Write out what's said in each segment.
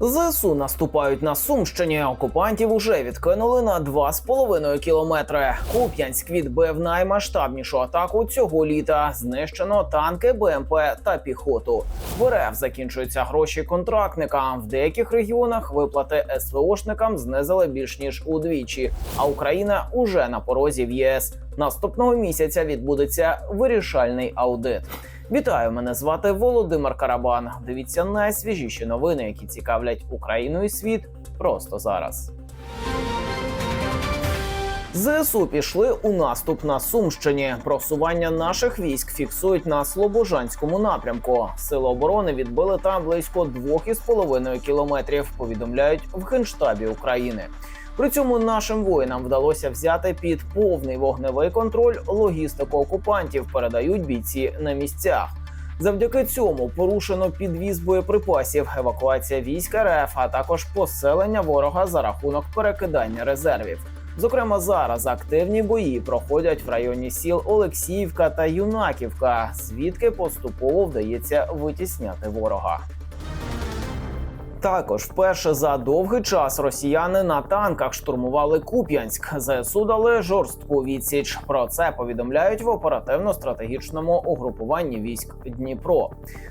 ЗСУ наступають на Сумщині. Окупантів уже відкинули на 2,5 кілометри. Куп'янськ відбив наймасштабнішу атаку цього літа. Знищено танки, БМП та піхоту. В РФ закінчуються гроші контрактникам. В деяких регіонах виплати СВОшникам знизили більш ніж удвічі. А Україна уже на порозі в ЄС. Наступного місяця відбудеться вирішальний аудит. Вітаю, мене звати Володимир Карабан. Дивіться найсвіжіші новини, які цікавлять Україну і світ просто зараз. ЗСУ пішли у наступ на Сумщині. Просування наших військ фіксують на Слобожанському напрямку. Сили оборони відбили там близько 2,5 кілометрів. Повідомляють в генштабі України. При цьому нашим воїнам вдалося взяти під повний вогневий контроль логістику окупантів. Передають бійці на місцях. Завдяки цьому порушено підвіз боєприпасів, евакуація військ РФ, а також поселення ворога за рахунок перекидання резервів. Зокрема, зараз активні бої проходять в районі сіл Олексіївка та Юнаківка, звідки поступово вдається витісняти ворога. Також вперше за довгий час росіяни на танках штурмували Куп'янськ. ЗСУ дали жорстку відсіч. Про це повідомляють в оперативно-стратегічному угрупуванні військ Дніпро.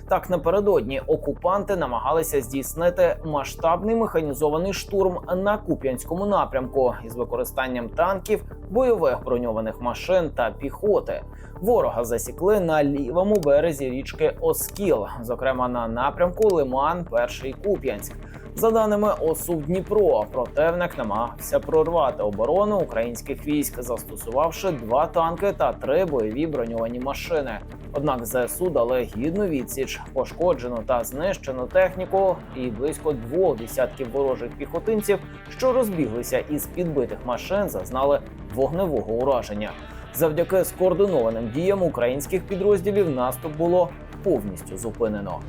Так напередодні окупанти намагалися здійснити масштабний механізований штурм на Куп'янському напрямку із використанням танків, бойових броньованих машин та піхоти. Ворога засікли на лівому березі річки Оскіл, зокрема на напрямку Лиман, Перший Куп'янськ. За даними ОСУ Дніпро, противник намагався прорвати оборону українських військ, застосувавши два танки та три бойові броньовані машини. Однак ЗСУ дали гідну відсіч, пошкоджену та знищену техніку і близько двох десятків ворожих піхотинців, що розбіглися із підбитих машин, зазнали вогневого ураження. Завдяки скоординованим діям українських підрозділів наступ було повністю зупинено.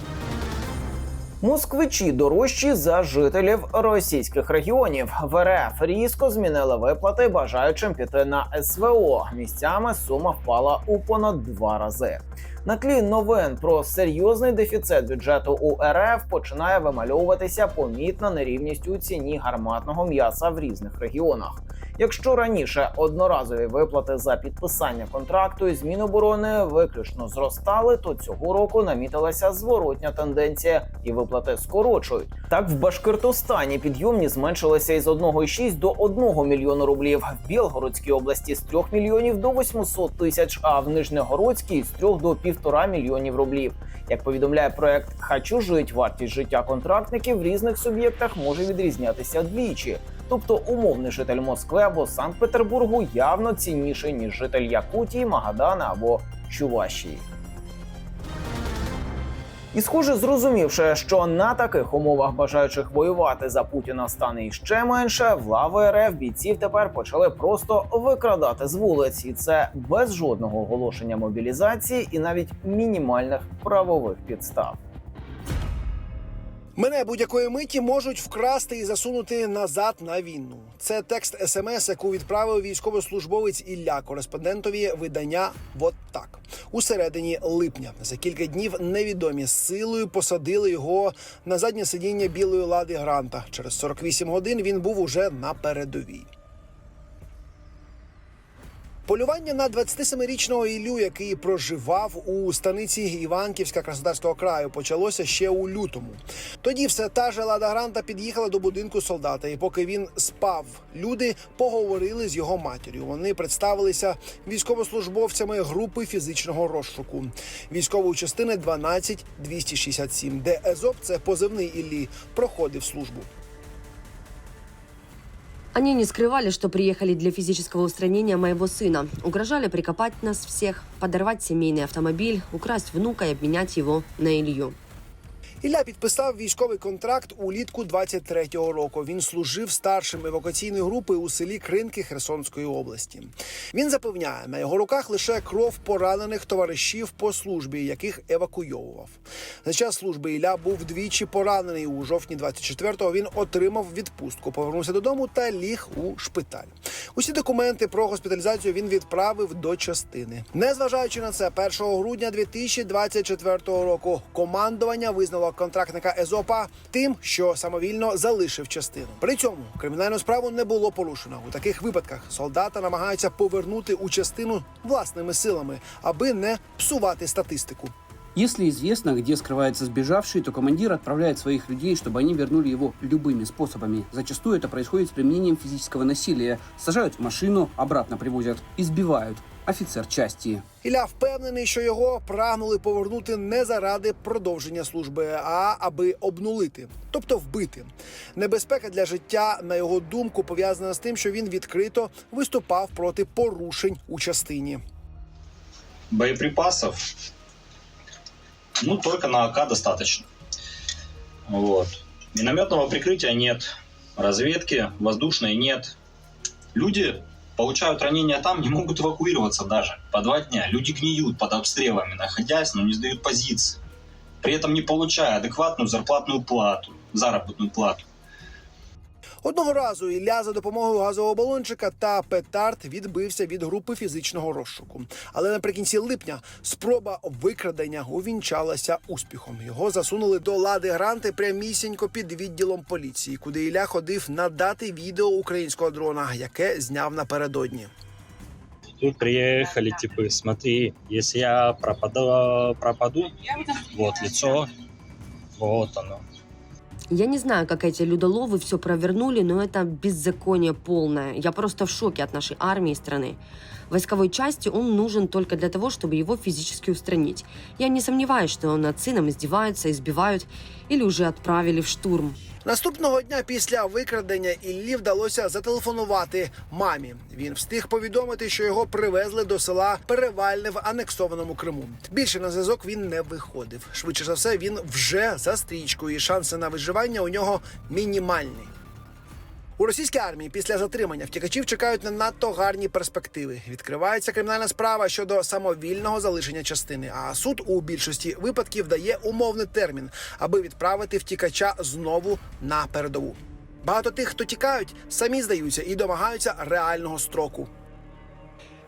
Москвичі дорожчі за жителів російських регіонів. В РФ різко змінили виплати бажаючим піти на СВО. Місцями сума впала у понад два рази. На тлі новин про серйозний дефіцит бюджету у РФ починає вимальовуватися помітна нерівність у ціні гарматного м'яса в різних регіонах. Якщо раніше одноразові виплати за підписання контракту із Міноборони виключно зростали, то цього року намітилася зворотня тенденція, і виплати скорочують. Так в Башкортостані підйомні зменшилися із 1,6 до 1 мільйона рублів, в Білгородській області з 3 мільйонів до 800 тисяч, а в Нижньогородській з 3 до 1,5 мільйонів рублів. Як повідомляє проект Хочу жить, вартість життя контрактників в різних суб'єктах може відрізнятися двічі. Тобто умовний житель Москви або Санкт-Петербургу явно цінніший ніж житель Якутії, Магадана або Чувашії. І, схоже, зрозумівши, що на таких умовах бажаючих воювати за Путіна стане іще менше, в лави РФ бійців тепер почали просто викрадати з вулиць, і це без жодного оголошення мобілізації і навіть мінімальних правових підстав. Мене будь-якої миті можуть вкрасти і засунути назад на війну. Це текст смс, яку відправив військовослужбовець Ілля кореспондентові видання «Вот так» у середині липня. За кілька днів невідомі силою посадили його на заднє сидіння білої лади гранта. Через 48 годин він був уже на передовій. Полювання на 27-річного Іллю, який проживав у станиці Іванківська Краснодарського краю, почалося ще у лютому. Тоді все та же Лада Гранта під'їхала до будинку солдата, і поки він спав, люди поговорили з його матір'ю. Вони представилися військовослужбовцями групи фізичного розшуку військової частини 12267, де Езоп, це позивний Іллі, проходив службу. Они не скрывали, что приехали для физического устранения моего сына. Угрожали прикопать нас всех, подорвать семейный автомобиль, украсть внука и обменять его на Илью. Ілля підписав військовий контракт улітку 23-го року. Він служив старшим евакуаційної групи у селі Кринки Херсонської області. Він запевняє, на його руках лише кров поранених товаришів по службі, яких евакуйовував. За час служби Ілля був двічі поранений. У жовтні 24-го він отримав відпустку, повернувся додому та ліг у шпиталь. Усі документи про госпіталізацію він відправив до частини. Незважаючи на це, 1 грудня 2024 року командування визнало військового контрактника Езопа тим, що самовільно залишив частину. При цьому кримінальну справу не було порушено. У таких випадках солдата намагаються повернути у частину власними силами, аби не псувати статистику. Если известно, где скрывается сбежавший, то командир отправляет своих людей, чтобы они вернули его любыми способами. Зачастую это происходит с применением физического насилия. Сажают в машину, обратно привозят, избивают. Офицер части. Ілля впевнений, що його прагнули повернути не заради продовження служби, а аби обнулити, тобто вбити. Небезпека для життя, на його думку, пов'язана з тим, що він відкрито виступав проти порушень у частині. боеприпасов, ну, только на АК достаточно. Вот. Минометного прикрытия нет, разведки воздушной нет. Люди получают ранения там, не могут эвакуироваться даже по два дня. Люди гниют под обстрелами, находясь, но не сдают позиции. При этом не получая адекватную зарплатную плату, заработную плату. Одного разу Ілля за допомогою газового балончика та петард відбився від групи фізичного розшуку. Але наприкінці липня спроба викрадення увінчалася успіхом. Його засунули до лади гранти прямісінько під відділом поліції, куди Ілля ходив надати відео українського дрона, яке зняв напередодні. Тут приехали типы, смотри, если я пропаду, пропаду, вот лицо, вот оно. Я не знаю, как эти людоловы все провернули, но это беззаконие полное. Я просто в шоке от нашей армии и страны. Войсковой части он нужен только для того, чтобы его физически устранить. Я не сомневаюсь, что над сыном издеваются, избивают или уже отправили в штурм. Наступного дня після викрадення Іллі вдалося зателефонувати мамі. Він встиг повідомити, що його привезли до села Перевальне в анексованому Криму. Більше на зв'язок він не виходив. Швидше за все, він вже за стрічкою, і шанси на виживання у нього мінімальні. У російській армії після затримання втікачів чекають на надто гарні перспективи. Відкривається кримінальна справа щодо самовільного залишення частини. А суд у більшості випадків дає умовний термін, аби відправити втікача знову на передову. Багато тих, хто тікають, самі здаються і домагаються реального строку.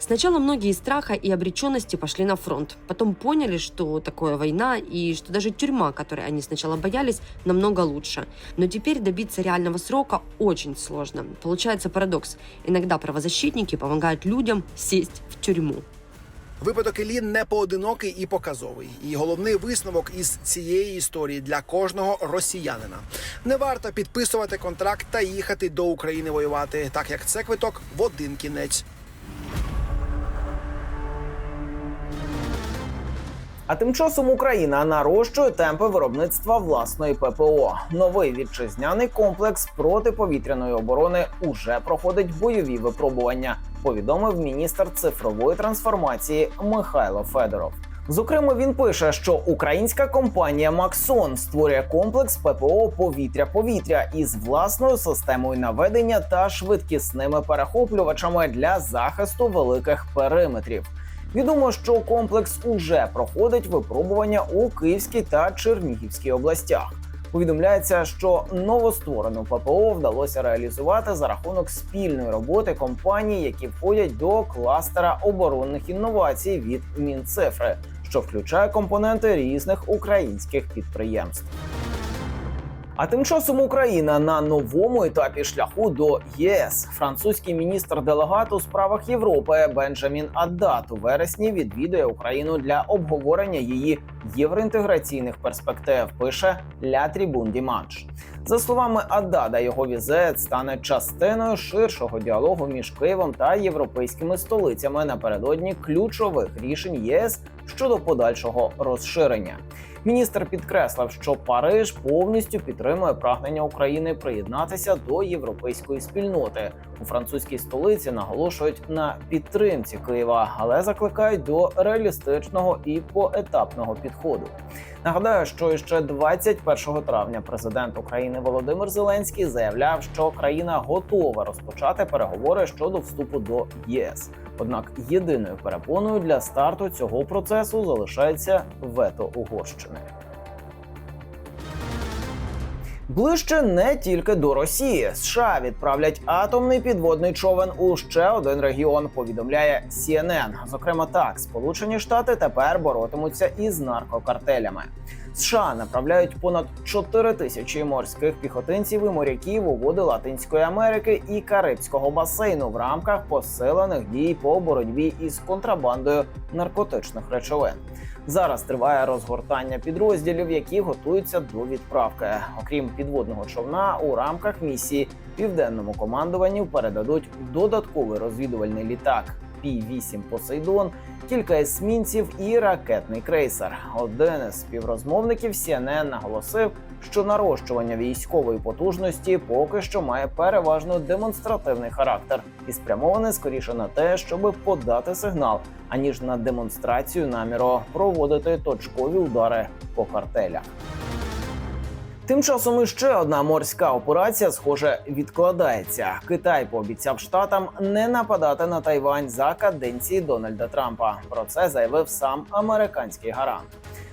Сначала многие из страха и обреченности пошли на фронт. Потом поняли, что такое война и что даже тюрьма, которой они сначала боялись, намного лучше. Но теперь добиться реального срока очень сложно. Получается парадокс. Иногда правозащитники помогают людям сесть в тюрьму. Випадок Іллі не поодинокий і показовий. І головний висновок із цієї історії для кожного росіянина. Не варто підписувати контракт та їхати до України воювати, так як це квиток в один кінець. А тим часом Україна нарощує темпи виробництва власної ППО. Новий вітчизняний комплекс протиповітряної оборони уже проходить бойові випробування. Повідомив міністр цифрової трансформації Михайло Федоров. Зокрема, він пише, що українська компанія Максон створює комплекс ППО повітря-повітря із власною системою наведення та швидкісними перехоплювачами для захисту великих периметрів. Відомо, що комплекс уже проходить випробування у Київській та Чернігівській областях. Повідомляється, що новостворену ППО вдалося реалізувати за рахунок спільної роботи компаній, які входять до кластера оборонних інновацій від Мінцифри, що включає компоненти різних українських підприємств. А тим часом Україна на новому етапі шляху до ЄС. Французький міністр делегат у справах Європи Бенджамін Аддат у вересні відвідує Україну для обговорення її євроінтеграційних перспектив. Пише Ля Трібун Діманш. За словами Аддада, його візит стане частиною ширшого діалогу між Києвом та європейськими столицями напередодні ключових рішень ЄС щодо подальшого розширення. Міністр підкреслив, що Париж повністю підтримує прагнення України приєднатися до європейської спільноти. У французькій столиці наголошують на підтримці Києва, але закликають до реалістичного і поетапного підходу. Нагадаю, що ще 21 травня президент України Володимир Зеленський заявляв, що країна готова розпочати переговори щодо вступу до ЄС. Однак єдиною перепоною для старту цього процесу залишається вето Угорщини. Ближче не тільки до Росії. США відправлять атомний підводний човен у ще один регіон. Повідомляє CNN. Зокрема, так Сполучені Штати тепер боротимуться із наркокартелями. США направляють понад 4 тисячі морських піхотинців і моряків у води Латинської Америки і Карибського басейну в рамках посилених дій по боротьбі із контрабандою наркотичних речовин. Зараз триває розгортання підрозділів, які готуються до відправки. Окрім підводного човна, у рамках місії південному командуванню передадуть додатковий розвідувальний літак Пі-8 Посейдон, кілька есмінців і ракетний крейсер. Один із співрозмовників CNN наголосив, що нарощування військової потужності поки що має переважно демонстративний характер і спрямоване скоріше на те, щоб подати сигнал, аніж на демонстрацію наміру проводити точкові удари по картелях. Тим часом іще одна морська операція, схоже, відкладається. Китай пообіцяв штатам не нападати на Тайвань за каденції Дональда Трампа. Про це заявив сам американський гарант.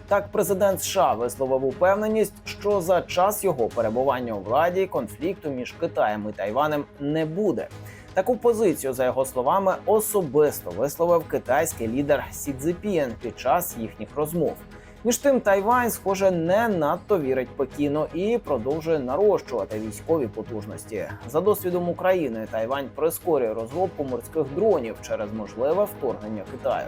Так, президент США висловив упевненість, що за час його перебування у владі конфлікту між Китаєм і Тайванем не буде. Таку позицію, за його словами, особисто висловив китайський лідер Сі Цзіпін під час їхніх розмов. Між тим, Тайвань, схоже, не надто вірить Пекіну і продовжує нарощувати військові потужності. За досвідом України, Тайвань прискорює розробку морських дронів через можливе вторгнення Китаю.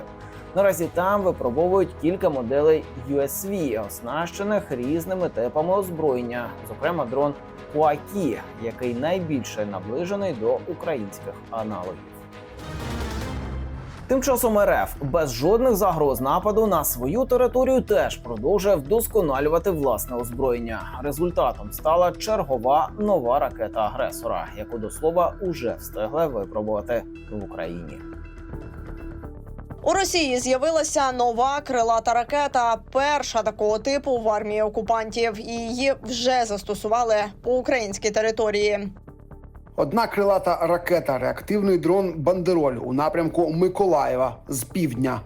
Наразі там випробовують кілька моделей USV, оснащених різними типами озброєння, зокрема дрон Хуакі, який найбільше наближений до українських аналогів. Тим часом РФ без жодних загроз нападу на свою територію теж продовжує вдосконалювати власне озброєння. Результатом стала чергова нова ракета агресора, яку до слова уже встигли випробувати в Україні. У Росії з'явилася нова крилата ракета, перша такого типу в армії окупантів, і її вже застосували по українській території. Одна крилата ракета, реактивний дрон Бандероль у напрямку Миколаєва з півдня.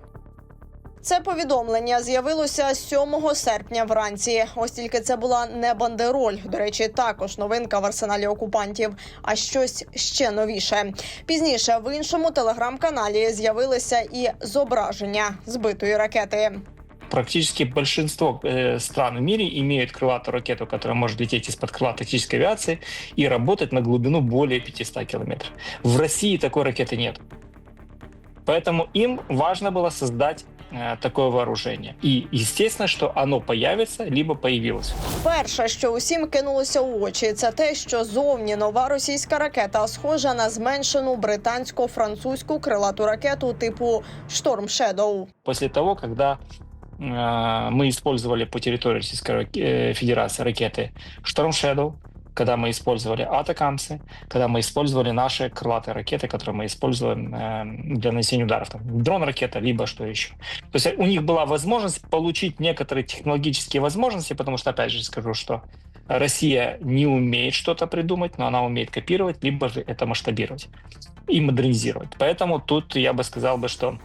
Це повідомлення з'явилося 7 серпня вранці. Ось тільки це була не бандероль. До речі, також новинка в арсеналі окупантів, а щось ще новіше. Пізніше в іншому телеграм-каналі з'явилися і зображення збитої ракети Практически большинство э, стран в мире имеют крылатую ракету, которая может лететь из-под крыла тактической авиации и работать на глубину более 500 километров. В России такой ракеты нет. Поэтому им важно было создать э, такое вооружение. И естественно, что оно появится, либо появилось. Перше, що усім кинулося у очі, це те, що зовні нова російська ракета схожа на зменшену британсько-французьку крилату ракету типу Шторм Shadow. После того, когда э, мы использовали по территории Российской э, Федерации ракеты Storm Shadow, когда мы использовали атакамсы, когда мы использовали наши крылатые ракеты, которые мы используем э, для нанесения ударов, там, дрон-ракета, либо что еще. То есть у них была возможность получить некоторые технологические возможности, потому что, опять же, скажу, что Россия не умеет что-то придумать, но она умеет копировать, либо же это масштабировать и модернизировать. Поэтому тут я бы сказал бы, что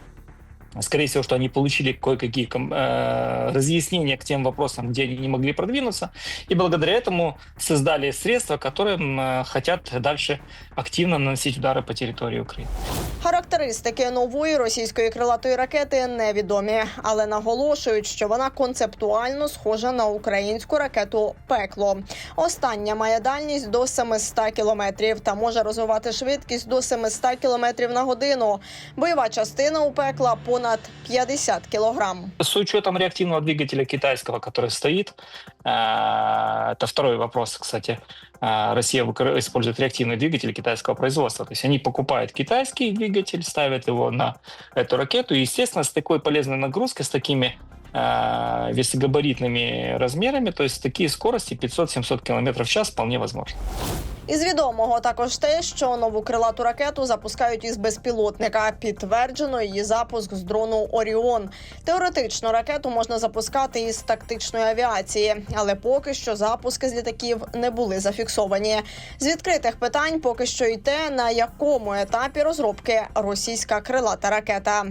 Скорее всего, что они получили кое-какие ком- э, разъяснения к тем вопросам, где они не могли продвинуться, и благодаря этому создали средства, которым э, хотят дальше активно наносить удары по территории Украины. Характеристики нової російської крилатої ракети невідомі, але наголошують, що вона концептуально схожа на українську ракету Пекло. Остання має дальність до 700 кілометрів та може розвивати швидкість до 700 кілометрів на годину. Бойова частина у пекла понад 50 кілограм. С учетом реактивного двигателя китайского, который стоит, э, это второй вопрос, кстати, э, Россия использует реактивный двигатель китайского производства. То есть они покупают китайский двигатель, ставят его на эту ракету, и, естественно, с такой полезной нагрузкой, с такими э, весогабаритными размерами, то есть такие скорости 500-700 км в час вполне возможно. Із відомого також те, що нову крилату ракету запускають із безпілотника. Підтверджено її запуск з дрону Оріон. Теоретично ракету можна запускати із тактичної авіації, але поки що запуски з літаків не були зафіксовані. З відкритих питань поки що й те, на якому етапі розробки російська крилата ракета.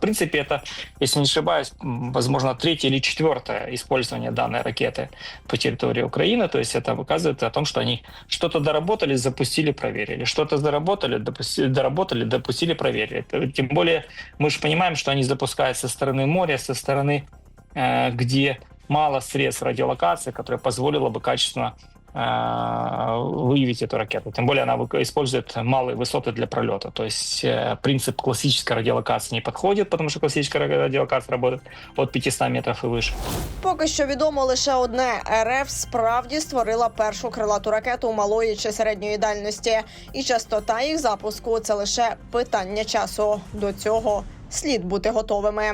В принципе, это, если не ошибаюсь, возможно, третье или четвертое использование данной ракеты по территории Украины. То есть это показывает о том, что они что-то доработали, запустили, проверили. Что-то заработали, допустили, доработали, допустили, проверили. Тем более мы же понимаем, что они запускают со стороны моря, со стороны, э, где мало средств радиолокации, которое позволило бы качественно выявить эту ракету. Тем более она вы- использует малые высоты для пролета. То есть э, принцип классической радиолокации не подходит, потому что классическая радиолокация работает от 500 метров и выше. Поки що відомо лише одне: РФ справді створила першу крилату ракету малої чи середньої дальності, і частота їх запуску це лише питання часу. До цього слід бути готовими.